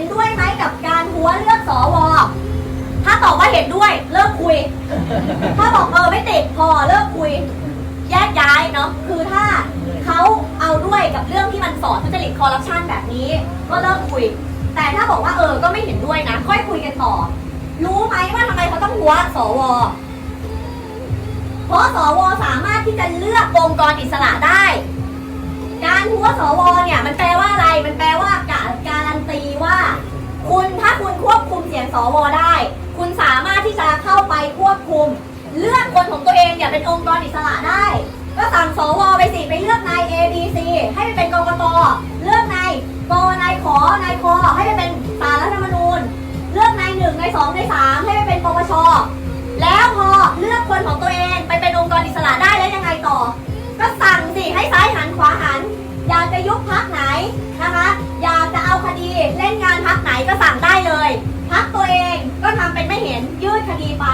นด้วยไหมกับการหัวเลือกสว ถ้าตอบว่าเห็นด้วยเลิกคุย ถ้าบอกเออไม่ติดพอเลิกคุย แยกย้ายเนาะคือถ้าเขาเอาด้วยกับเรื่องที่มันสอนทุจริตคอร์รัปชันแบบนี้ ก็เลิกคุย แต่ถ้าบอกว่าเออก็ไม่เห็นด้วยนะ ค่อยคุยกันต่อ รู้ไหมว่าทำไมเขาต้องหัวสวเพราะสวสามารถที่จะเลือกองค์กรอิสระได้ การหัวสวเนี่ยมันแปลว่าอะไรมันแปล สวได้ คุณสามารถที่จะเข้าไปควบคุม เลือกคนของตัวเองอย่าเป็นองค์กรอิสระได้ ก็สั่งสวไปสิไปเลือกนาย A B C ให้ไปเป็นกกตเลือกนายกนายขอนายคอให้ไปเป็นสารรัฐธรรมนูญ เลือกนายหนึ่งนายสองนายสามให้ไปเป็นปปชแล้วพอเลือกคนของตัวเองไปเป็นองค์กรอิสระได้แล้วยังไงต่อ ก็สั่งสิให้ซ้ายหันขวาหันอยากจะยุบพักไหน เองก็ทำเป็นไม่เห็นยืดคดีไป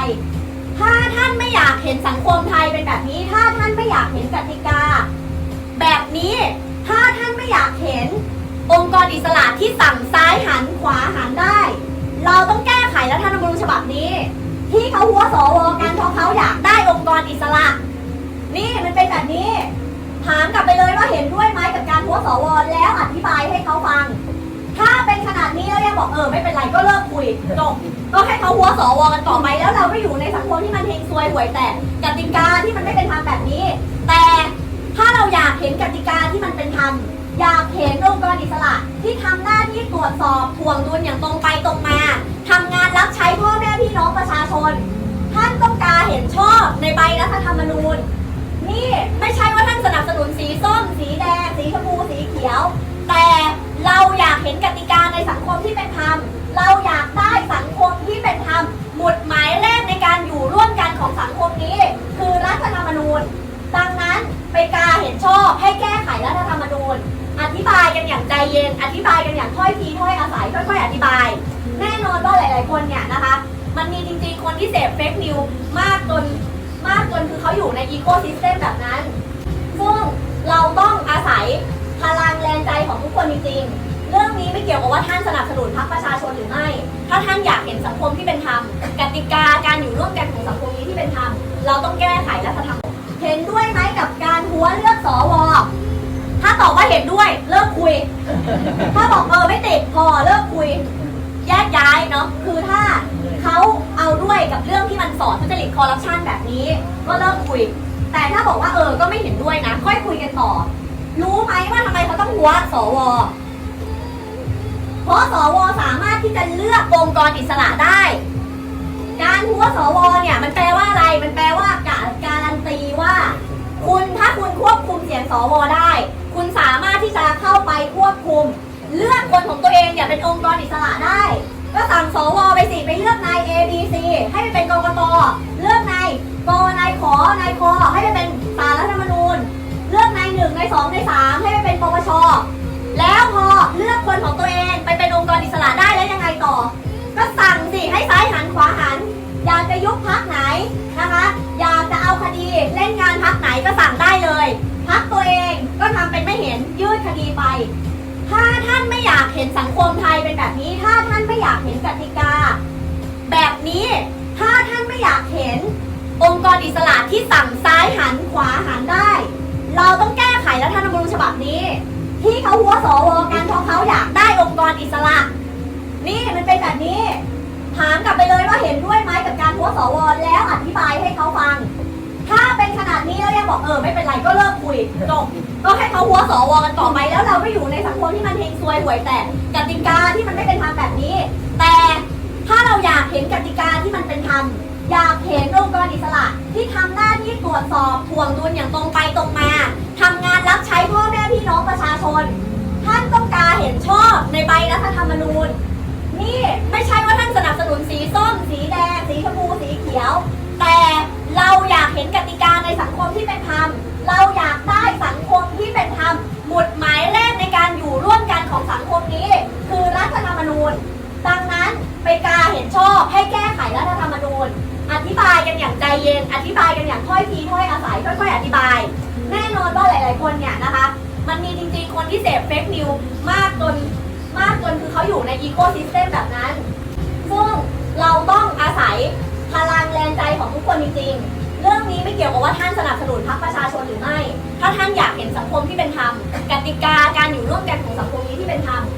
ถ้าท่านไม่อยากเห็นสังคมไทยเป็นแบบนี้ ถ้าท่านไม่อยากเห็นกติกา แบบนี้ถ้าท่านไม่อยากเห็น องค์กรอิสระที่สั่งซ้ายหันขวาหันได้ เราต้องแก้ไขรัฐธรรมนูญฉบับนี้ ที่เขาหัวสวกันเพราะเขาอยากได้องค์กรอิสระ นี่มันเป็นแบบนี้ถามกลับไปเลยว่าเห็นด้วยไหมกับการหัวสวแล้วอธิบายให้เขาฟัง ถ้าเป็นขนาดนี้แล้วยังบอ กเออไม่เป็นไรก็เลิกคุยจบก็ให้เขาหัวสวกันต่อไปแล้วเราก็อยู่ในสังคมที่มันเฮงซวยหวยแตกกติกาที่มันไม่เป็นธรรมแบบนี้ แต่ถ้าเราอยากเห็นกติกาที่มันเป็นธรรมอยากเห็นองค์กรอิสระที่ทำหน้าที่ตรวจสอบทวงดุลอย่างตรงไปตรงมาทำงานรับใช้พ่อแม่พี่น้องประชาชน ท่านต้องการเห็นชอบในใบรัฐธรรมนูญ นี่ไม่ใช่ว่าท่านสนับสนุนสีส้ม สีแดง สีชมพูสีเขียว แต่เราอยากเห็นกติกาในสังคมที่เป็นธรรม เราอยากได้สังคมที่เป็นธรรมหมุดหมายแรกในการอยู่ร่วมกันของสังคมนี้ คือรัฐธรรมนูญ ดังนั้นไปกาเห็นชอบให้แก้ไขรัฐธรรมนูญ อธิบายกันอย่างใจเย็น อธิบายกันอย่างถ้อยทีถ้อยอาศัยค่อยๆอธิบาย แน่นอนว่าหลาย ๆ คนเนี่ยนะคะ มันมีจริงๆคนที่เสพเฟกนิวมากจนมากจนคือเขาอยู่ในอีโคซิสเต็มแบบนั้น ซึ่งเราต้องอาศัยพลังแรงใจของทุกคนจริงๆ เกี่ยวกับว่าท่านสนับสนุนพรรคประชาชนหรือไม่ ถ้าท่านอยากเห็นสังคมที่เป็นธรรมกติกาการอยู่ร่วมกันของสังคมนี้ที่เป็นธรรมเราต้องแก้ไขรัฐธรรมนูญเห็นด้วยไหมกับการหัวเลือกสวถ้าตอบว่าเห็นด้วยเลิกคุย ถ้าบอกเออไม่ติดพอเลิกคุยแยกย้ายเนาะคือถ้าเขาเอาด้วยกับเรื่องที่มันสอนทุจริตคอร์รัปชันแบบนี้ ก็เลิกคุย แต่ถ้าบอกว่าเออก็ไม่เห็นด้วยนะ ค่อยคุยกันต่อ รู้ไหมว่าทำไมเขาต้องหัวสว เพราะสวสามารถที่จะเลือกองค์กรอิสระได้ การหัวสวเนี่ยมันแปลว่าอะไร มันแปลว่าการการันตีว่า คุณถ้าคุณควบคุมเสียงสวได้ คุณสามารถที่จะเข้าไปควบคุม เลือกคนของตัวเองอย่าเป็นองค์กรอิสระได้ ก็สั่งสวไปสิไปเลือกนาย A B C ให้ไปเป็นกกตเลือกนายกนายขอนายคอให้ไปเป็นสารรัฐธรรมนูญ เลือกนายหนึ่งนายสองนายสามให้ไปเป็นปปชแล้วพอเลือกคนของตัวเอง องค์กรอิสระได้แล้วยังไงต่อ ก็สั่งสิให้ซ้ายหันขวาหัน อยากจะยุบพักไหนนะคะ อยากจะเอาคดีเล่นงานพักไหนก็สั่งได้เลยพักตัวเองก็ทำเป็นไม่เห็นยืดคดีไป ถ้าท่านไม่อยากเห็นสังคมไทยเป็นแบบนี้ ถ้าท่านไม่อยากเห็นกติกา แบบนี้ ถ้าท่านไม่อยากเห็น องค์กรอิสระที่สั่งซ้ายหันขวาหันได้ เราต้องแก้ไขรัฐธรรมนูญฉบับนี้ ที่เขาหัวสวกันเพราะเขาอยาก รอิสระ นี่มันเป็นแบบนี้ ถามกลับไปเลยว่าเห็นด้วยไหมกับการหัวสวแล้วอธิบายให้เขาฟัง ถ้าเป็นขนาดนี้แล้วยังบอกเออไม่เป็นไรก็เลิกคุยจบก็ให้เขาหัวสวกันต่อไปแล้วเราก็อยู่ในสังคมที่มันเฮงซวยหวยแตกกติกาที่มันไม่เป็นธรรมแบบนี้ แต่ถ้าเราอยากเห็นกติกาที่มันเป็นธรรมอยากเห็นองค์กรอิสระที่ทำหน้าที่ตรวจสอบทวงดุลอย่างตรงไปตรงมา ฐธรรมนูญ นี่ไม่ใช่ว่าท่านสนับสนุนสีส้ม สีแดง สีชมพู สีเขียว แต่เราอยากเห็นกติกาในสังคมที่เป็นธรรม เราอยากได้สังคมที่เป็นธรรม หมุดหมายแรกในการอยู่ร่วมกันของสังคมนี้ คือรัฐธรรมนูญ ดังนั้นไปกาเห็นชอบให้แก้ไขรัฐธรรมนูญ อธิบายกันอย่างใจเย็น อธิบายกันอย่างถ้อยทีถ้อยอาศัยค่อยๆอธิบาย แน่นอนว่าหลาย ๆ คนเนี่ยนะคะ มันมีจริงๆคนที่เสพเฟกนิวมากจน นต์คือเขาอยู่ในอีโคซิสเต็มแบบนั้น ซึ่งเราต้องอาศัยพลังแรงใจของทุกคนจริงๆ เรื่องนี้ไม่เกี่ยวกับว่าท่านสนับสนุนพรรคประชาชนหรือไม่ ถ้าท่านอยากเห็นสังคมที่เป็นธรรมกติกาการอยู่ร่วมกันของสังคมนี้ที่เป็นธรรม